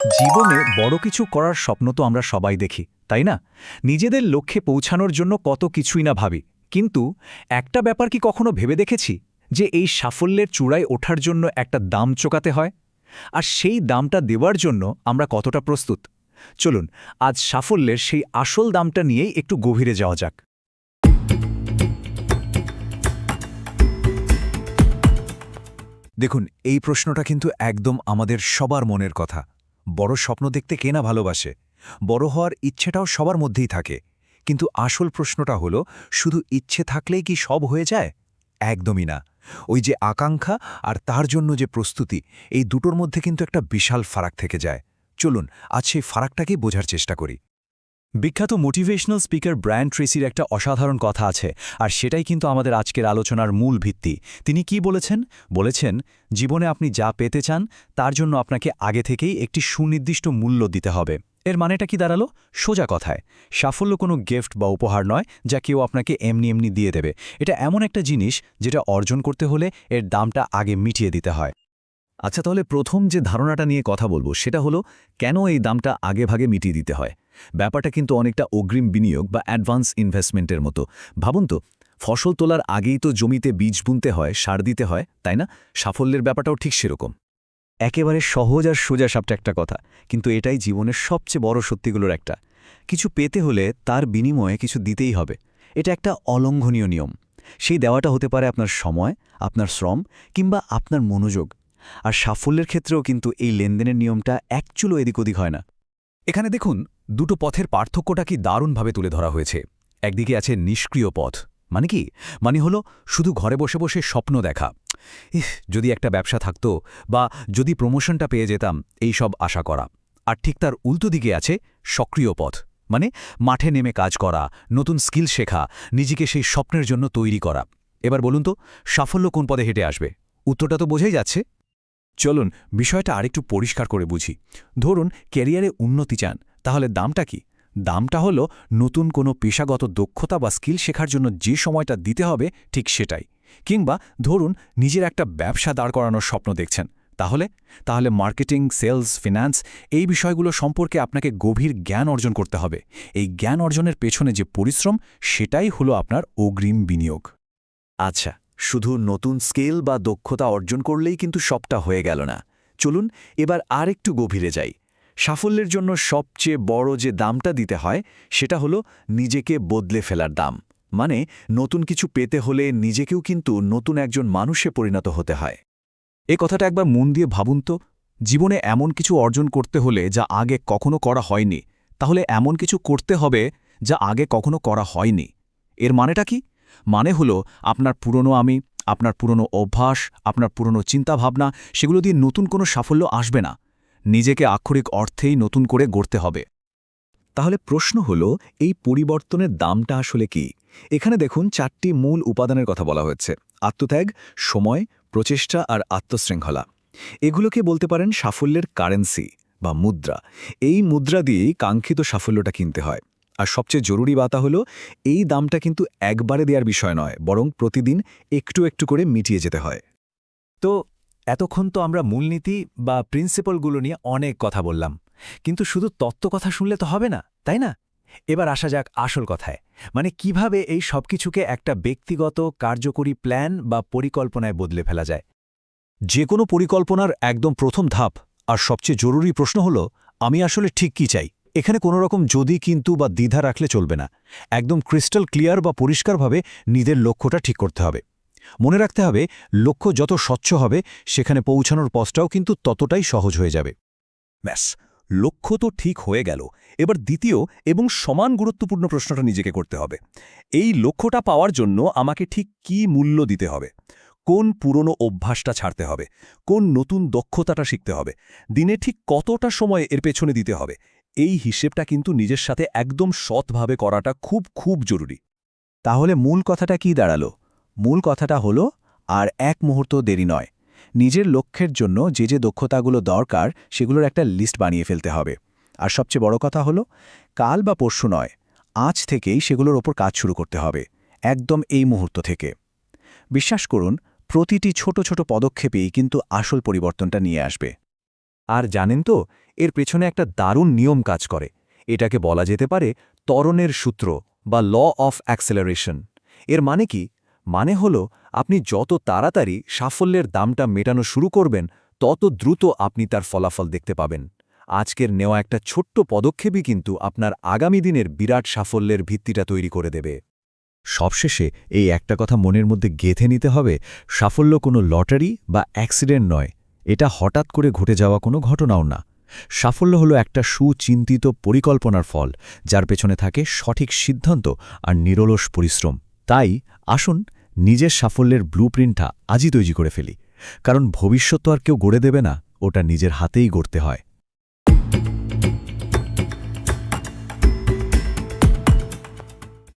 জীবনে বড় কিছু করার স্বপ্ন তো আমরা সবাই দেখি, তাই না? নিজেদের লক্ষ্যে পৌঁছানোর জন্য কত কিছুই না ভাবি। কিন্তু একটা ব্যাপার কি কখনো ভেবে দেখেছি? যে এই সাফল্যের চূড়ায় ওঠার জন্য একটা দাম চোকাতে হয়। আর সেই দামটা দেওয়ার জন্য আমরা কতটা প্রস্তুত? চলুন, আজ সাফল্যের সেই আসল দামটা নিয়েই একটু গভীরে যাওয়া যাক। দেখুন, এই প্রশ্নটা কিন্তু একদম আমাদের সবার মনের কথা। বড় স্বপ্ন দেখতে কে না ভালোবাসে? বড় হওয়ার ইচ্ছেটাও সবার মধ্যেই থাকে। কিন্তু আসল প্রশ্নটা হলো, শুধু ইচ্ছে থাকলেই কি সব হয়ে যায়? একদমই না। ওই যে আকাঙ্ক্ষা আর তার জন্য যে প্রস্তুতি, এই দুটোর মধ্যে কিন্তু একটা বিশাল ফারাক থেকে যায়। চলুন, আজ সেই ফারাকটাকেই বোঝার চেষ্টা করি। বিখ্যাত মোটিভেশনাল স্পিকার ব্র্যান্ড ট্রেসির একটা অসাধারণ কথা আছে, আর সেটাই কিন্তু আমাদের আজকের আলোচনার মূল ভিত্তি। তিনি কি বলেছেন? বলেছেন, জীবনে আপনি যা পেতে চান, তার জন্য আপনাকে আগে থেকেই একটি সুনির্দিষ্ট মূল্য দিতে হবে। এর মানেটা কি দাঁড়াল? সোজা কথায়, সাফল্য কোনো গিফট বা উপহার নয়, যা কেউ আপনাকে এমনি এমনি দিয়ে দেবে। এটা এমন একটা জিনিস যেটা অর্জন করতে হলে এর দামটা আগে মিটিয়ে দিতে হয়। আচ্ছা তাহলে প্রথম যে ধারণাটা নিয়ে কথা বলব, সেটা হলো, কেন এই দামটা আগে ভাগে মিটিয়ে দিতে হয়? ব্যাপারটা কিন্তু অনেকটা অগ্রিম বিনিয়োগ বা অ্যাডভান্স ইনভেস্টমেন্টের মতো। ভাবুন তো, ফসল তোলার আগেই তো জমিতে বীজ বুনতে হয়, সার দিতে হয়, তাই না? সাফল্যের ব্যাপারটাও ঠিক সেরকম। একেবারে সহজ আর সোজা সাপটা একটা কথা, কিন্তু এটাই জীবনের সবচেয়ে বড় সত্যিগুলোর একটা। কিছু পেতে হলে তার বিনিময়ে কিছু দিতেই হবে। এটা একটা অলঙ্ঘনীয় নিয়ম। সেই দেওয়াটা হতে পারে আপনার সময়, আপনার শ্রম, কিংবা আপনার মনোযোগ। আর সাফল্যের ক্ষেত্রেও কিন্তু এই লেনদেনের নিয়মটা একচুলো এদিক ওদিক হয় না। এখানে দেখুন, দুটো পথের পার্থক্যটা কি দারুণভাবে তুলে ধরা হয়েছে। একদিকে আছে নিষ্ক্রিয় পথ মানে কি? মানে হলো শুধু ঘরে বসে বসে স্বপ্ন দেখা। ইহ যদি একটা ব্যবসা থাকতো বা যদি প্রমোশনটা পেয়ে যেতাম, এই সব আশা করা। আর ঠিক তার উল্টো দিকে আছে সক্রিয় পথ মানে মাঠে নেমে কাজ করা, নতুন স্কিল শেখা, নিজেকে সেই স্বপ্নের জন্য তৈরি করা। এবার বলুন তো, সাফল্য কোন পদে হেঁটে আসবে? উত্তরটা তো বোঝাই যাচ্ছে। চলুন, বিষয়টা আরেকটু পরিষ্কার করে বুঝি। ধরুন, ক্যারিয়ারে উন্নতি চান, তাহলে দামটা কি? দামটা হলো নতুন কোনো পেশাগত দক্ষতা বা স্কিল শেখার জন্য যে সময়টা দিতে হবে, ঠিক সেটাই। কিংবা ধরুন, নিজের একটা ব্যবসা দাঁড় করানোর স্বপ্ন দেখছেন, তাহলে? তাহলে মার্কেটিং, সেলস, ফিন্যান্স, এই বিষয়গুলো সম্পর্কে আপনাকে গভীর জ্ঞান অর্জন করতে হবে। এই জ্ঞান অর্জনের পেছনে যে পরিশ্রম, সেটাই হলো আপনার অগ্রিম বিনিয়োগ। আচ্ছা শুধু নতুন স্কেল বা দক্ষতা অর্জন করলেই কিন্তু সবটা হয়ে গেল না। চলুন, এবার আর একটু গভীরে যাই। সাফল্যের জন্য সবচেয়ে বড় যে দামটা দিতে হয়, সেটা হলো নিজেকে বদলে ফেলার দাম। মানে নতুন কিছু পেতে হলে নিজেকেও কিন্তু নতুন একজন মানুষে পরিণত হতে হয়। এ কথাটা একবার মন দিয়ে ভাবুন তো। জীবনে এমন কিছু অর্জন করতে হলে যা আগে কখনো করা হয়নি, তাহলে এমন কিছু করতে হবে যা আগে কখনো করা হয়নি। এর মানেটা কি? মানে হলো আপনার পুরনো আমি, আপনার পুরনো অভ্যাস, আপনার পুরনো চিন্তাভাবনা, সেগুলো দিয়ে নতুন কোনো সাফল্য আসবে না। নিজেকে আক্ষরিক অর্থেই নতুন করে গড়তে হবে। তাহলে প্রশ্ন হল, এই পরিবর্তনের দামটা আসলে কি? এখানে দেখুন চারটি মূল উপাদানের কথা বলা হয়েছে। আত্মত্যাগ, সময়, প্রচেষ্টা আর আত্মশৃঙ্খলা। এগুলোকে বলতে পারেন সাফল্যের কারেন্সি বা মুদ্রা। এই মুদ্রা দিয়েই কাঙ্ক্ষিত সাফল্যটা কিনতে হয়। আর সবচেয়ে জরুরি বাতা হলো, এই দামটা কিন্তু একবারে দেওয়ার বিষয় নয়, বরং প্রতিদিন একটু একটু করে মিটিয়ে যেতে হয়। তো এতক্ষণ তো আমরা মূলনীতি বা প্রিন্সিপালগুলো নিয়ে অনেক কথা বললাম, কিন্তু শুধু তত্ত্ব কথা শুনলে তো হবে না, তাই না? এবার আসা যাক আসল কথায় মানে কীভাবে এই সবকিছুকে একটা ব্যক্তিগত, কার্যকরী প্ল্যান বা পরিকল্পনায় বদলে ফেলা যায়? যে কোনো পরিকল্পনার একদম প্রথম ধাপ, আর সবচেয়ে জরুরি প্রশ্ন হল, আমি আসলে ঠিক কি চাই? এখানে কোনো রকম যদি কিন্তু বা দ্বিধা রাখলে চলবে না। একদম ক্রিস্টাল ক্লিয়ার বা পরিষ্কারভাবে নিজের লক্ষ্যটা ঠিক করতে হবে। মনে রাখতে হবে, লক্ষ্য যত স্বচ্ছ হবে, সেখানে পৌঁছানোর পথটাও কিন্তু ততটাই সহজ হয়ে যাবে। ব্যাস, লক্ষ্য তো ঠিক হয়ে গেল। এবার দ্বিতীয় এবং সমান গুরুত্বপূর্ণ প্রশ্নটা নিজেকে করতে হবে। এই লক্ষ্যটা পাওয়ার জন্য আমাকে ঠিক কি মূল্য দিতে হবে? কোন পুরনো অভ্যাসটা ছাড়তে হবে? কোন নতুন দক্ষতাটা শিখতে হবে? দিনে ঠিক কতটা সময় এর পেছনে দিতে হবে? এই হিসেবটা কিন্তু নিজের সাথে একদম সৎভাবে করাটা খুব খুব জরুরি। তাহলে মূল কথাটা কি দাঁড়াল? মূল কথাটা হলো, আর এক মুহূর্ত দেরি নয়। নিজের লক্ষ্যের জন্য যে যে দক্ষতাগুলো দরকার, সেগুলোর একটা লিস্ট বানিয়ে ফেলতে হবে। আর সবচেয়ে বড় কথা হলো, কাল বা পরশু নয়, আজ থেকেই সেগুলোর ওপর কাজ শুরু করতে হবে, একদম এই মুহূর্ত থেকে। বিশ্বাস করুন, প্রতিটি ছোট ছোট পদক্ষেপেই কিন্তু আসল পরিবর্তনটা নিয়ে আসবে। আর জানেন তো এর পেছনে একটা দারুণ নিয়ম কাজ করে। এটাকে বলা যেতে পারে ত্বরণের সূত্র বা ল অফ অ্যাক্সেলারেশন। এর মানে কি? মানে হল আপনি যত তাড়াতাড়ি সাফল্যের দামটা মেটানো শুরু করবেন, তত দ্রুত আপনি তার ফলাফল দেখতে পাবেন। আজকের নেওয়া একটা ছোট্ট পদক্ষেপই কিন্তু আপনার আগামী দিনের বিরাট সাফল্যের ভিত্তিটা তৈরি করে দেবে। সবশেষে এই একটা কথা মনের মধ্যে গেঁথে নিতে হবে, সাফল্য কোনো লটারি বা অ্যাক্সিডেন্ট নয়। এটা হঠাৎ করে ঘটে যাওয়া কোনো ঘটনাও না। সাফল্য হলো একটা সুচিন্তিত পরিকল্পনার ফল, যার পেছনে থাকে সঠিক সিদ্ধান্ত আর নিরলস পরিশ্রম। তাই আসুন নিজের সাফল্যের ব্লুপ্রিন্টটা আজই তৈরি করে ফেলি। কারণ ভবিষ্যৎ তো আর কেউ গড়ে দেবে না, ওটা নিজের হাতেই গড়তে হয়।